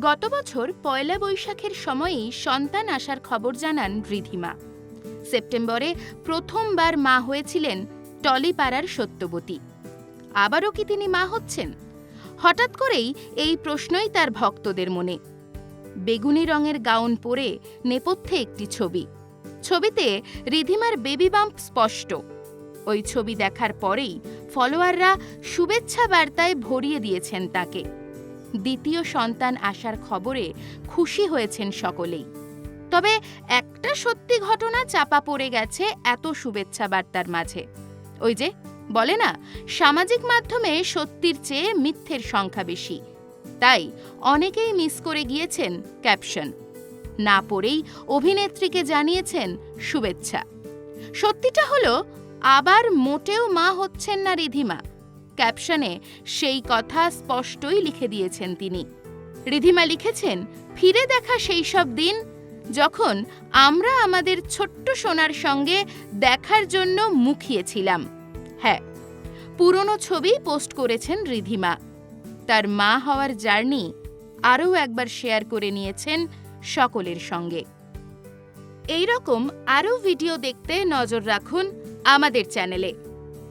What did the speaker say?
গত বছর পয়লা বৈশাখের সময়েই সন্তান আসার খবর জানান রিধিমা। সেপ্টেম্বরে প্রথমবার মা হয়েছিলেন টলিপাড়ার সত্যবতী। আবারও কি তিনি মা হচ্ছেন? হঠাৎ করেই এই প্রশ্নই তার ভক্তদের মনে। বেগুনি রঙের গাউন পরে নেপথ্যে একটি ছবি। ছবিতে রিধিমার বেবি বাম্প স্পষ্ট। ওই ছবি দেখার পরেই ফলোয়াররা শুভেচ্ছা বার্তায় ভরিয়ে দিয়েছেন তাকে। দ্বিতীয় সন্তান আসার খবরে খুশি হয়েছেন সকলেই। তবে একটা সত্যি ঘটনা চাপা পড়ে গেছে এত শুভেচ্ছা বার্তার মাঝে। ওই যে, বলে না, সামাজিক মাধ্যমে সত্যির চেয়ে মিথ্যের সংখ্যা বেশি। তাই অনেকেই মিস করে গিয়েছেন ক্যাপশন। না পড়েই অভিনেত্রীকে জানিয়েছেন শুভেচ্ছা। সত্যিটা হলো, আবার মোটেও মা হচ্ছেন না রিধিমা। ক্যাপশনে সেই কথা স্পষ্টই লিখে দিয়েছেন তিনি। রিধিমা লিখেছেন, ফিরে দেখা সেই সব দিন যখন আমরা আমাদের ছোট্ট সোনার সঙ্গে দেখার জন্য মুখিয়েছিলাম। হ্যাঁ পুরনো ছবি পোস্ট করেছেন রিধিমা। তার মা হওয়ার জার্নি আরও একবার শেয়ার করে নিয়েছেন সকলের সঙ্গে। এই রকম আরও ভিডিও দেখতে নজর রাখুন আমাদের চ্যানেলে।